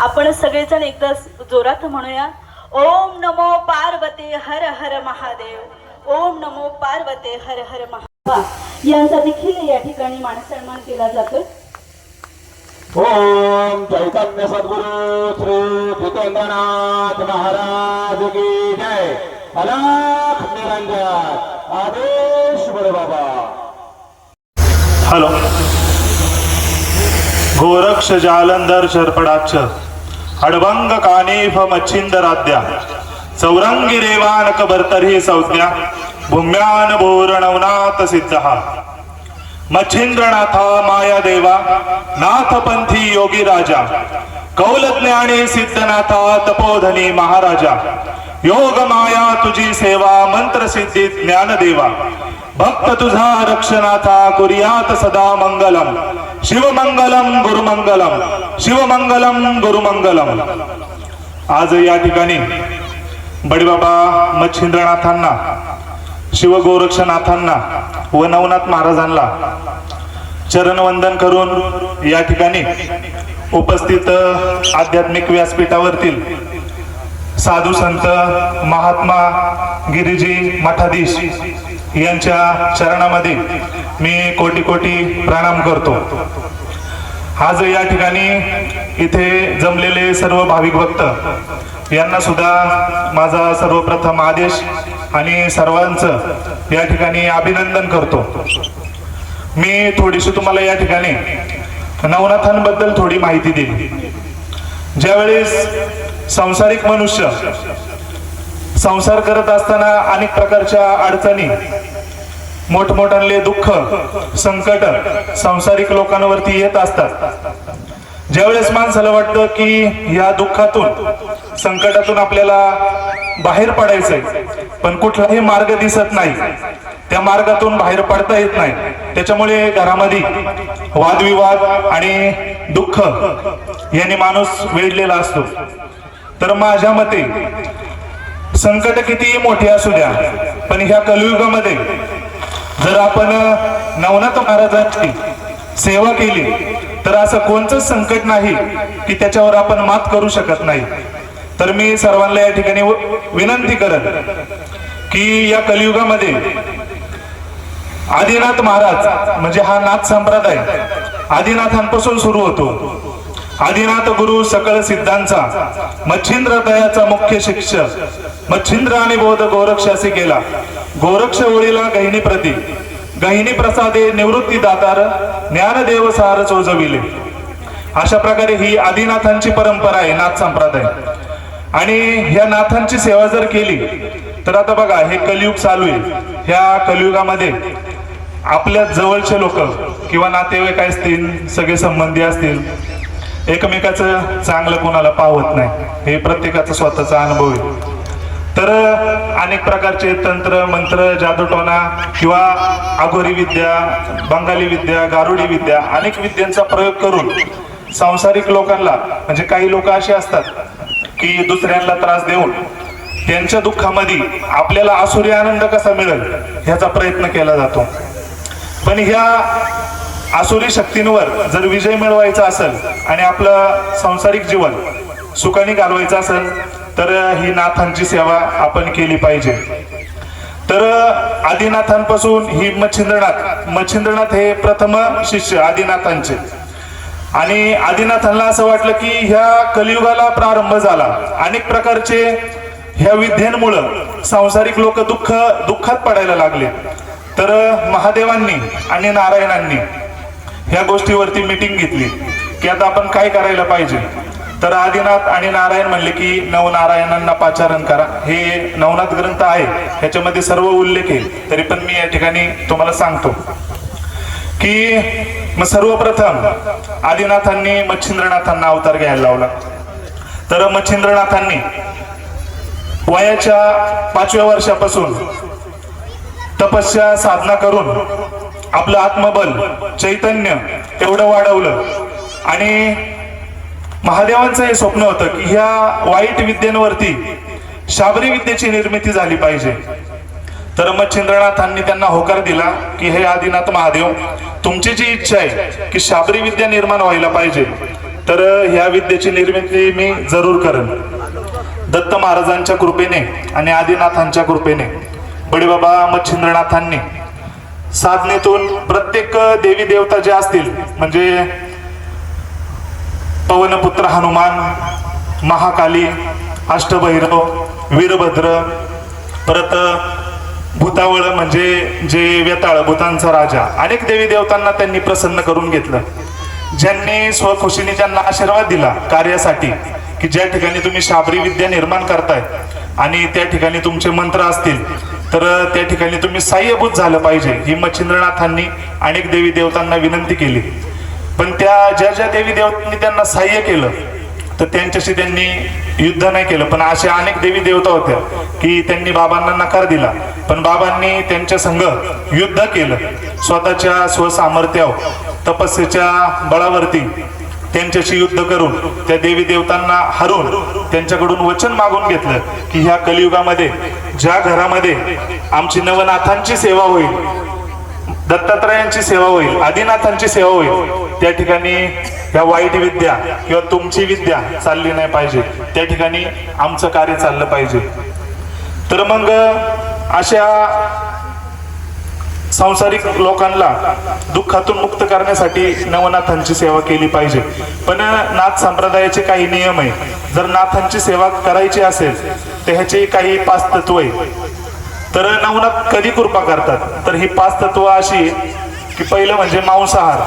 आपण सगळेजण एकदा जोरात म्हणूया ओम नमो पार्वते हर हर महादेव ओम नमो पार्वते हर हर महादेव. यांचा देखील या ठिकाणी मान सन्मान केला जातो ओम चैतन्य सद्गुरु श्री जितेंद्रनाथ महाराज की जय। अलाख निरंजन। आदेश बडे बाबा। हॅलो। गोरक्ष जालंधर शर्पडाक्ष खडभंग कानेफ मच्छिंदराद्या. चौरंगी रेवानक भरतरी संज्ञा. भूम्यान भोरणवनाथ सिद्ध. मच्छिंद्रनाथा माया देवा नाथपंथी योगी राजा. कौलज्ञानी सिद्धनाथा तपोधनी महाराजा. योग माया तुझी सेवा मंत्र सिद्धी ज्ञान देवा भक्त तुझा रक्षनाथा कुर्यात सदा मंगलम. शिवमंगलम गुरुमंगलम. शिवमंगलम गुरुमंगलम. आज या ठिकाणी बडीबाबा मच्छिंद्रनाथांना शिवगोरक्षनाथांना व नवनाथ महाराजांना चरणवंदन करून या ठिकाणी उपस्थित आध्यात्मिक व्यासपीठावरतील साधू संत महात्मा गिरिजी मठाधीश यांच्या चरणामध्ये मी कोटी कोटी प्रणाम करतो. आज या ठिकाणी इथे जमलेले सर्व भाविक भक्त यांना सुद्धा माझा सर्वप्रथम आदेश आणि सर्वांचं या ठिकाणी अभिनंदन करतो. मी थोडीशी तुम्हाला या ठिकाणी नवनाथांबद्दल थोडी माहिती दिली ज्यावेळेस सांसारिक मनुष्य संसार करत असताना अनेक प्रकारच्या अडचणी मोठमोठाले दुःख संकट सांसारिक लोकांवरती येत असतात. ज्यावेळेस माणसाला वाटतं की या दुःखातून संकटातून आपल्याला बाहेर पडायचंय पण कुठलाही मार्ग दिसत नाही. त्या मार्गातून बाहेर पडता येत नाही. त्याच्यामुळे घरामध्ये वादविवाद आणि दुःख याने माणूस वेढलेला असतो. तर माझ्या मते संकट कितीही मोठी असू द्या पण ह्या कलियुगामध्ये जर आपण नवनाथ महाराजांची सेवा केली तर असं कोणतंच संकट नाही की त्याच्यावर आपण मात करू शकत नाही. तर मी सर्वांना या ठिकाणी विनंती करत की या कलियुगामध्ये आदिनाथ महाराज म्हणजे हा नाथ संप्रदाय आदिनाथांपासून सुरू होतो. आदिनाथ गुरु सकळ सिद्धांचा मच्छिंद्र दयाचा मुख्य शिक्षक मच्छिंद्र आणि बोध गोरक्षासी केला. गोरक्ष ओळीला गहिनी प्रती. गहिणी प्रसादे निवृत्ती दातार ज्ञानदेव सार चोजविले. अशा प्रकारे ही आदिनाथांची परंपरा आहे नाथ संप्रदाय. आणि ह्या नाथांची सेवा जर केली तर आता बघा हे कलियुग चालू आहे. ह्या कलियुगामध्ये आपल्या जवळचे लोक किंवा नातेवाईक असतील सगळे संबंधी असतील एकमेकाचं चांगलं कोणाला पावत नाही हे प्रत्येकाचा स्वतःचा अनुभव आहे. तर अनेक प्रकारचे तंत्र मंत्र जादूटोना किंवा अगोरी विद्या बंगाली विद्या गारुडी विद्या अनेक विद्यांचा प्रयोग करून सांसारिक लोकांना म्हणजे काही लोक असे असतात की दुसऱ्यांना त्रास देऊन त्यांच्या दुःखामध्ये आपल्याला आसुरी आनंद कसा मिळेल ह्याचा प्रयत्न केला जातो. पण ह्या आसुरी शक्तींवर जर विजय मिळवायचा असेल आणि आपलं सांसारिक जीवन सुखाने घालवायचं असेल तर ही नाथांची सेवा आपण केली पाहिजे. तर आदिनाथांपासून ही मच्छिंद्रनाथ मच्छिंद्रनाथ हे प्रथम शिष्य आदिनाथांचे. आणि आदिनाथांना असं वाटलं की ह्या कलियुगाला प्रारंभ झाला. अनेक प्रकारचे ह्या विद्येमुळं सांसारिक लोक दुःख दुःखात पडायला लागले. तर महादेवांनी आणि नारायणांनी ह्या गोष्टीवरती मिटिंग घेतली. की आता आपण काय करायला पाहिजे? तर आदिनाथ आणि नारायण म्हणले की नवनारायणांना पाचारण करा. हे नवनाथ ग्रंथ आहे. ह्याच्यामध्ये सर्व उल्लेख आहे. तरी पण मी या ठिकाणी तुम्हाला सांगतो की मग सर्वप्रथम आदिनाथांनी मच्छिंद्रनाथांना अवतार घ्यायला लावला. तर मच्छिंद्रनाथांनी वयाच्या पाचव्या वर्षापासून तपस्या साधना करून आपलं आत्मबल चैतन्य एवढं वाढवलं आणि महादेवांचं हे स्वप्न होतं की ह्या वाईट विद्येवरती शाबरी विद्येची निर्मिती झाली पाहिजे. तर मच्छिंद्रनाथांनी त्यांना होकार दिला की हे आदिनाथ महादेव तुमची जी इच्छा आहे की शाबरी विद्या निर्माण व्हायला पाहिजे तर ह्या विद्येची निर्मिती मी जरूर करेन. दत्त महाराजांच्या कृपेने आणि आदिनाथांच्या कृपेने. बडीबाबा मच्छिंद्रनाथांनी साधनेतून प्रत्येक देवी देवता जे असतील म्हणजे पवनपुत्र हनुमान महाकाली अष्टभैरव वीरभद्र परत भूतावळ म्हणजे जे वेताळ भूतांचा राजा. अनेक देवी देवतांना त्यांनी प्रसन्न करून घेतलं. ज्यांनी स्वखुशीने त्यांना आशीर्वाद दिला कार्यासाठी की ज्या ठिकाणी तुम्ही शाबरी विद्या निर्माण करताय आणि त्या ठिकाणी तुमचे मंत्र असतील तर त्या ठिकाणी तुम्ही साह्यभूत झालं पाहिजे ही मच्छिंद्रनाथांनी अनेक देवी देवतांना विनंती केली. पण त्या ज्या ज्या देवी देवतांनी त्यांना सहाय्य केलं तर त्यांच्याशी त्यांनी युद्ध नाही केलं. पण अशा अनेक देवी देवता होत्या की त्यांनी बाबांना नकार दिला. पण बाबांनी त्यांच्या संघ युद्ध केलं. स्वतःच्या स्वसामर्थ्यावर तपस्येच्या बळावरती त्यांच्याशी युद्ध करून त्या देवी देवतांना हरून त्यांच्याकडून वचन मागून घेतलं की ह्या कलियुगामध्ये ज्या घरामध्ये आमची नवनाथांची सेवा होईल दत्तात्रयांची सेवा होईल आदिनाथांची सेवा होईल. त्या ठिकाणी ह्या वाईट विद्या किंवा तुमची विद्या चालली नाही पाहिजे. त्या ठिकाणी आमचं कार्य चाललं पाहिजे. तर मग अशा सांसारिक लोकांना दुःखातून मुक्त करण्यासाठी नवनाथांची सेवा केली पाहिजे. पण नाथ संप्रदायाचे काही नियम आहे. जर नाथांची सेवा करायची असेल तर ह्याचे काही पाच तत्व आहे तर नवनाथ कधी कृपा करतात? तर ही पाच तत्व अशी की पहिलं म्हणजे मांसाहार.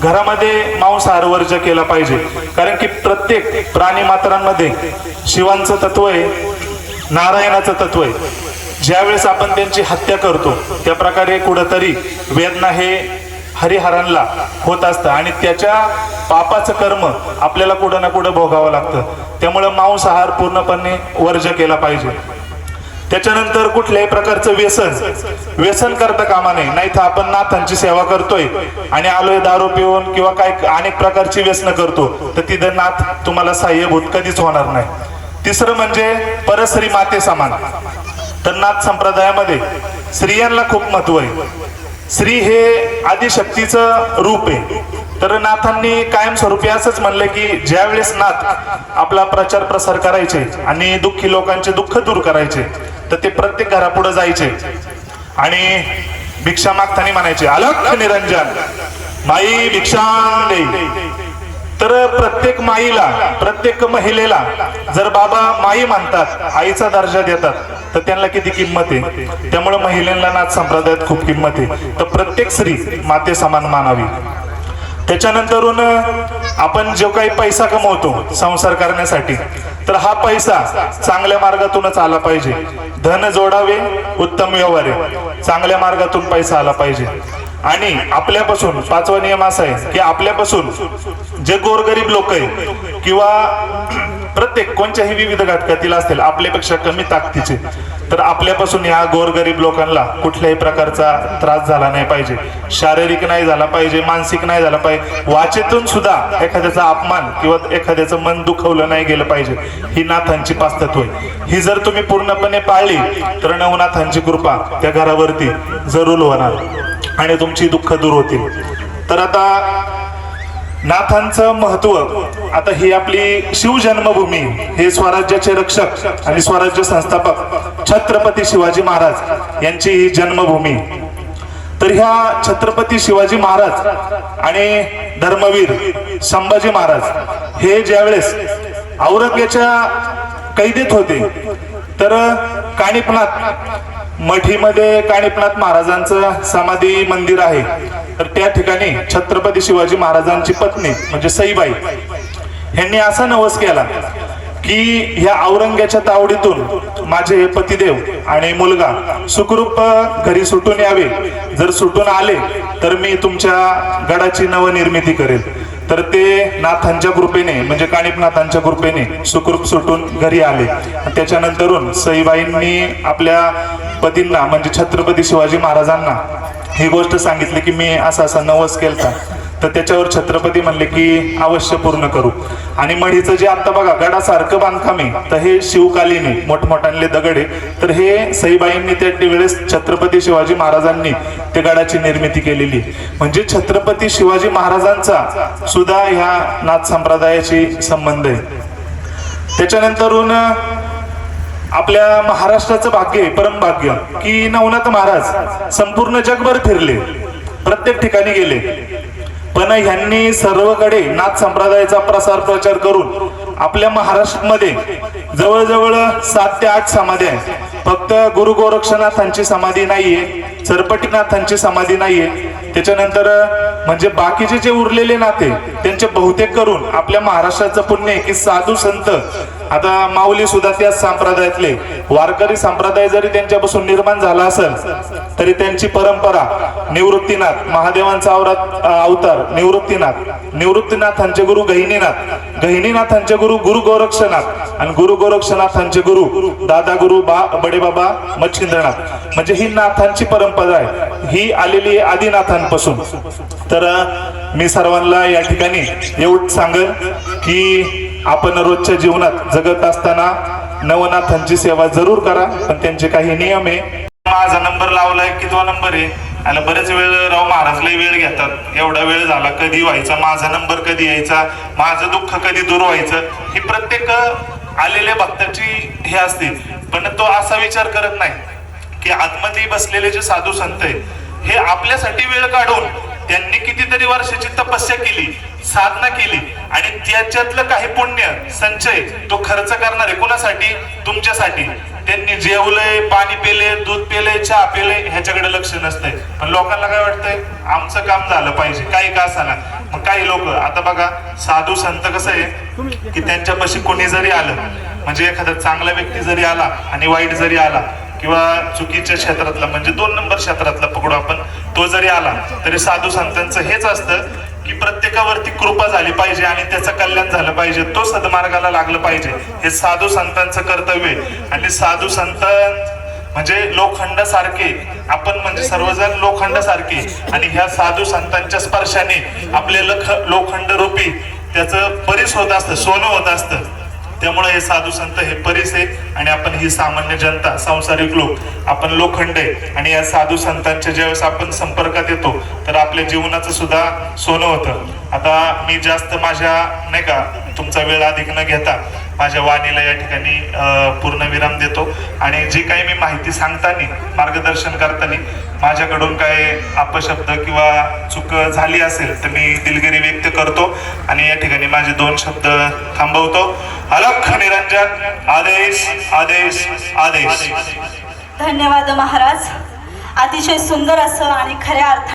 घरामध्ये मांसाहार वर्ज केला पाहिजे. कारण की प्रत्येक प्राणी मात्रांमध्ये शिवांचं तत्व आहे नारायणाचं तत्व आहे. ज्यावेळेस आपण त्यांची हत्या करतो त्या प्रकारे कुठंतरी वेदना हे हरिहरांना होत असतं आणि त्याच्या पापाचं कर्म आपल्याला कुठं ना कुठं भोगावं लागतं. त्यामुळं मांसाहार पूर्णपणे वर्ज केला पाहिजे. त्याच्यानंतर कुठल्याही प्रकारचं व्यसन व्यसन करता कामा नये. नाही तर आपण नाथांची सेवा करतोय आणि आलोय दारू पिऊन किंवा काय अनेक प्रकारची व्यसन करतो तर तिथं नाथ तुम्हाला साह्यभूत कधीच होणार नाही. तिसरं म्हणजे परस्त्री माते समान तर नाथ संप्रदायामध्ये स्त्रियांना खूप महत्त्व आहे. स्त्री हे आदिशक्तीचं रूप आहे. तर नाथांनी कायमस्वरूपी असंच म्हणलं की ज्यावेळेस नाथ आपला प्रचार प्रसार करायचे आणि दुःखी लोकांचे दुःख दूर करायचे तर ते प्रत्येक घरापुढे जायचे. आणि भिक्षा मागताना म्हणायचे अलख निरंजन माई भिक्षा दे तर प्रत्येक माईला प्रत्येक महिलेला जर बाबा माई म्हणतात आईचा दर्जा देतात तर त्यांना किती किंमत आहे? त्यामुळे महिलांना नाथ संप्रदायात खूप किंमत आहे. तर प्रत्येक स्त्री माते समान मानावी. त्याच्यानंतरून आपण जो काही पैसा कमवतो संसार करण्यासाठी तर हा पैसा चांगल्या मार्गातूनच आला पाहिजे. धन जोडावे उत्तम व्यवहारे चांगल्या मार्गातून पैसा आला पाहिजे. आणि आपल्यापासून पाचवा नियम असा आहे की आपल्यापासून जे गोरगरीब लोक आहे किंवा प्रत्येक कोणत्याही विविध घटकातील असतील आपल्यापेक्षा कमी ताकदीचे तर आपल्यापासून या गोरगरीब लोकांना कुठल्याही प्रकारचा त्रास झाला नाही पाहिजे. शारीरिक नाही झाला पाहिजे मानसिक नाही झाला पाहिजे. वाचेतून सुद्धा एखाद्याचा अपमान किंवा एखाद्याचं मन दुखवलं नाही गेलं पाहिजे. ही नाथांची पास्तत्व ही जर तुम्ही पूर्णपणे पाळली तर नवनाथांची कृपा त्या घरावरती जरूर होणार आणि तुमची दुःख दूर होतील. तर आता नाथांचं महत्त्व आता ही आपली शिवजन्मभूमी हे स्वराज्याचे रक्षक आणि स्वराज्य संस्थापक छत्रपती शिवाजी महाराज यांची ही जन्मभूमी. तर ह्या छत्रपती शिवाजी महाराज आणि धर्मवीर संभाजी महाराज हे ज्यावेळेस औरंगजेच्या कैदेत होते तर काणिपनाथ मठीमध्ये काणिपनाथ महाराजांचं समाधी मंदिर आहे. तर त्या ठिकाणी छत्रपती शिवाजी महाराजांची पत्नी म्हणजे सईबाई यांनी असा नवस केला की ह्या औरंग्याच्या तावडीतून माझे पतिदेव आणि मुलगा सुखरूप घरी सुटून यावे. जर सुटून आले तर मी तुमच्या गडाची नवनिर्मिती करेल. तर ते नाथांच्या कृपेने म्हणजे काणिपनाथांच्या कृपेने सुखरूप सुटून घरी आले. त्याच्यानंतरून सईबाईंनी आपल्या पतींना म्हणजे छत्रपती शिवाजी महाराजांना ही गोष्ट सांगितली की मी असा असा नवस केलता. तर त्याच्यावर छत्रपती म्हणले की अवश्य पूर्ण करू. आणि मढीचं जे आता बघा गडासारखं बांधकाम आहे तर हे शिवकालीन आहे दगड आहे. तर हे सईबाईंनी त्या वेळेस छत्रपती शिवाजी महाराजांनी त्या गडाची निर्मिती केलेली आहे. म्हणजे छत्रपती शिवाजी महाराजांचा सुद्धा ह्या नाथ संप्रदायाशी संबंध आहे. त्याच्यानंतरून आपल्या महाराष्ट्राचं भाग्य परमभाग्य की नवनाथ महाराज संपूर्ण जगभर फिरले प्रत्येक ठिकाणी गेले. पण ह्यांनी सर्वकडे नाथ संप्रदायाचा प्रसार प्रचार करून आपल्या महाराष्ट्रामध्ये जवळजवळ सात ते आठ समाधी आहे फक्त गुरु गोरक्षनाथांची समाधी नाहीये सरपटीनाथांची समाधी नाहीये. त्याच्यानंतर म्हणजे बाकीचे जे उरलेले नाते त्यांचे बहुतेक करून आपल्या महाराष्ट्राचं पुण्य की साधू संत आता माऊली सुद्धा त्याच संप्रदायातले. वारकरी संप्रदाय जरी त्यांच्यापासून निर्माण झाला असेल तरी त्यांची परंपरा निवृत्तीनाथ महादेवांचा अवरात अवतार निवृत्तीनाथ निवृत्तीनाथांचे गुरु गहिनीनाथ गहिनीनाथांचे गुरु गुरु गोरक्षनाथ आणि गुरु गोरक्षनाथांचे गुरु दादा गुरु बा बडे बाबा मच्छिंद्रनाथ. म्हणजे ही नाथांची परंपरा आहे. ही आलेली आहे आदिनाथांपासून तर मी सर्वांना या ठिकाणी एवढं सांगेन की आपण रोजच्या जीवनात जगत असताना नवनाथांची सेवा जरूर करा पण त्यांचे काही नियम आहे. माझा नंबर लावलाय कितवा नंबर आहे. आणि बरेच वेळ राव महाराज वेळ घेतात. एवढा वेळ झाला कधी व्हायचा माझा नंबर कधी यायचा माझं दुःख कधी दूर व्हायचं ही प्रत्येक आलेल्या भक्ताची हे असते. पण तो असा विचार करत नाही की आतमध्ये बसलेले जे साधू संत आहे हे आपल्यासाठी वेळ काढून त्यांनी कितीतरी वर्षाची तपस्या केली साधना केली आणि त्याच्यातलं काही पुण्य संचय तो खर्च करणार कुणासाठी? कोणासाठी तुमच्यासाठी. त्यांनी जेवलंय पाणी पेले दूध पेले चहा पेले ह्याच्याकडे लक्ष नसतंय. पण लोकांना काय वाटतंय? आमचं काम झालं पाहिजे. काही का असाना. मग काही लोक आता बघा साधू संत कसं आहे? की त्यांच्यापाशी कोणी जरी आलं म्हणजे एखादा चांगला व्यक्ती जरी आला आणि वाईट जरी आला किंवा चुकीच्या क्षेत्रातला म्हणजे दोन नंबर क्षेत्रातला पकडू आपण तो जरी आला तरी साधू संतांचं हेच असतं की प्रत्येकावरती कृपा झाली पाहिजे आणि त्याचं कल्याण झालं पाहिजे. तो सद्मार्गाला लागलं पाहिजे. हे साधू संतांचं कर्तव्य आहे. आणि साधू संत म्हणजे लोखंडासारखे. आपण म्हणजे सर्वजण लोखंडासारखे. आणि ह्या साधू संतांच्या स्पर्शाने आपले लख लोखंड रूपी त्याचं परीस होत असतं सोनं होत असतं. त्यामुळे हे साधू संत हे परीस आहे. आणि आपण ही सामान्य जनता संसारिक लोक आपण लोखंड आणि या साधू संतांच्या ज्यावेळेस आपण संपर्कात येतो तर आपल्या जीवनाचं सुद्धा सोनं होतं. आता मी जास्त माझ्या नाही का तुमचा वेळ अधिक न घेता माझ्या वाणीला या ठिकाणी पूर्ण विराम देतो. आणि जे काही मी माहिती सांगताना मार्गदर्शन करताना माझ्याकडून काय अपशब्द किंवा चूक झाली असेल तर मी दिलगिरी व्यक्त करतो आणि या ठिकाणी माझे दोन शब्द थांबवतो. अलख निरंजन आदेश आदेश आदेश. धन्यवाद महाराज. अतिशय सुंदर असं आणि खऱ्या अर्थ